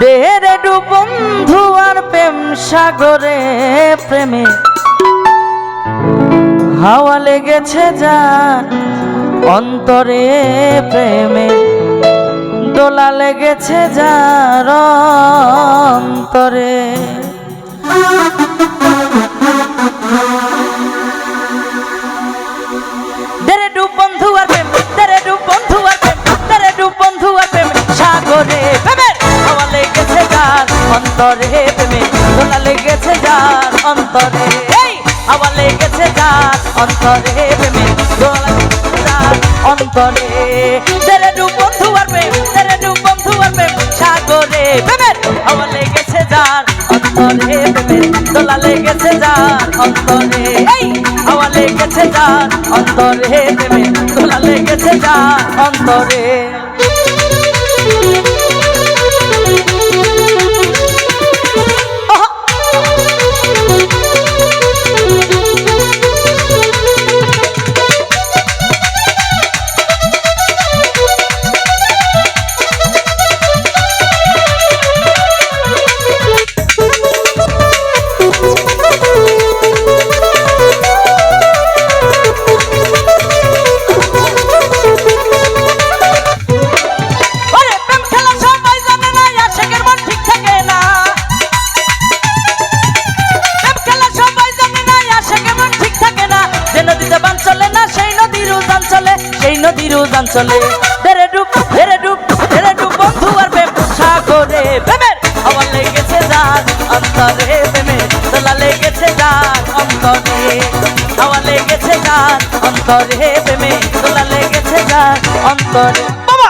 দেহের ডু বন্ধু আর প্রেম সাগরে প্রেমে। হাওয়া লেগেছে যার অন্তরে প্রেমে। দোলা লেগেছে যার অন্তরে। অন্তরে দেরে ডুব বন্ধু আর প্রেম দেরে ডুব বন্ধু আর প্রেম। সাগরে প্রেমের আমার লেগেছে যার অন্তরে প্রেমে দোলা লেগেছে যার অন্তরে। এই হাওয়া লেগেছে যার অন্তরে দেবে দোলা লেগেছে যার অন্তরে। চলে। ধরে ডুব ধরে ডুব ধরে ডুব বন্ধু আর প্রেম সাগরে। প্রেমের হাওয়া লেগেছে যার অন্তরে প্রেমে দোলা লেগেছে যার অন্তরে। হাওয়া লেগেছে যার অন্তরে প্রেমে দোলা লেগেছে যার অন্তরে। বাবা!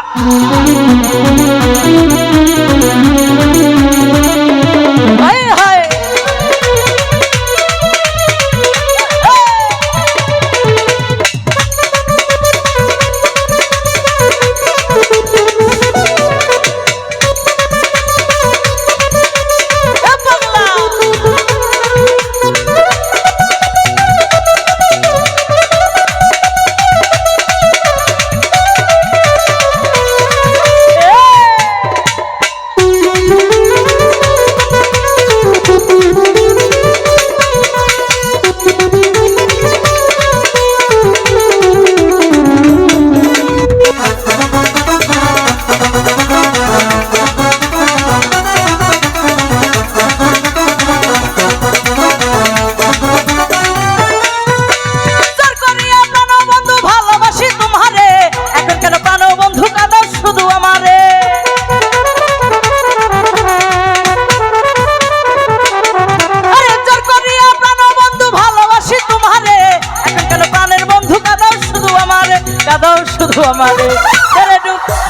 হায়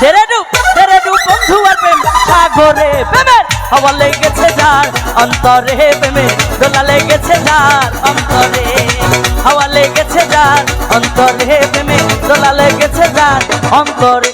ধরে ডুব ধরে ডুব বন্ধু আর প্রেম, সাগরে প্রেমের হওয়া লেগেছে যার অন্তরে প্রেমে দোলা লেগেছে যার অন্তরে হাওয়া লেগেছে যার অন্তরে প্রেমে দোলা অন্তরে।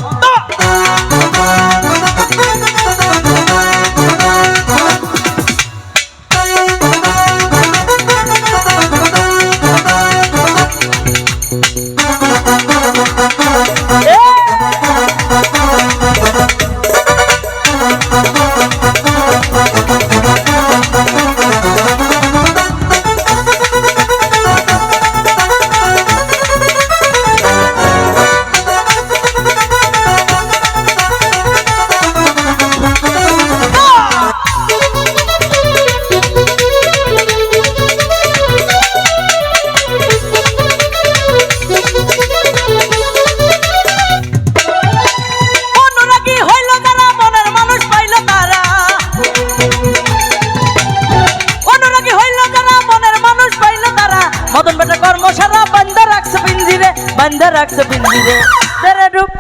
বান্ধা রাখছে পিঞ্জিরে তেরে ডুব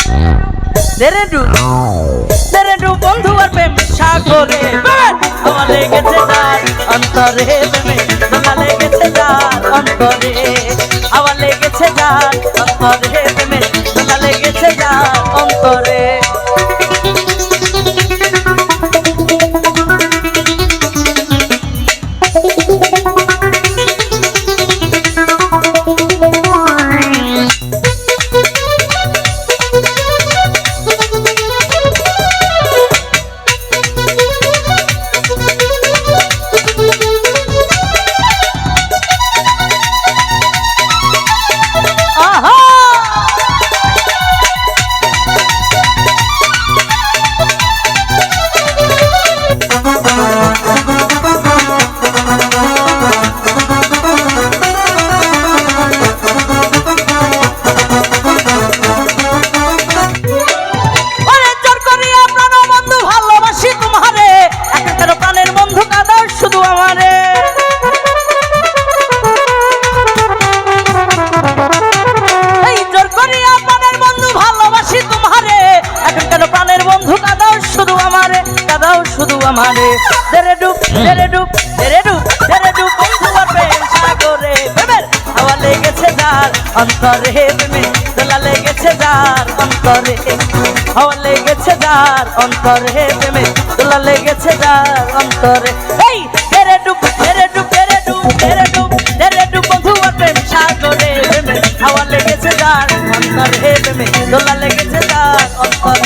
তেরে ডুব তেরে ডুব বন্ধু আর প্রেম সাগরে। আমার লেগেছে তার অন্তরে প্রেমে তোমার লেগেছে তার অন্তরে। আমার লেগেছে যার অন্তরে প্রেমে। শুধু আমারে, দাদাও শুধু আমারে। তেরে ডুব তেরে ডুব তেরে ডুব তেরে ডুব, বন্ধু আর প্রেম সাগরে। প্রেমের হাওয়া লেগেছে যার অন্তরে প্রেমে দোলা লেগেছে যার অন্তরে। হাওয়া লেগেছে যার অন্তরে প্রেমে দোলা লেগেছে যার অন্তরে। এই তেরে ডুব তেরে ডুব তেরে ডুব তেরে ডুব তেরে ডুব, বন্ধু আর প্রেম সাগরে। প্রেমে হাওয়া লেগেছে যার অন্তরে প্রেমে দোলা লেগেছে যার অন্তরে।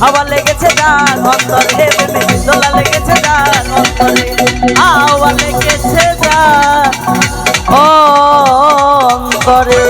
হাওয়া লেগেছে গান অন্তরে প্রেমে দোলা লেগেছে গান অন্তরে হাওয়া লেগেছে গান অন্তরে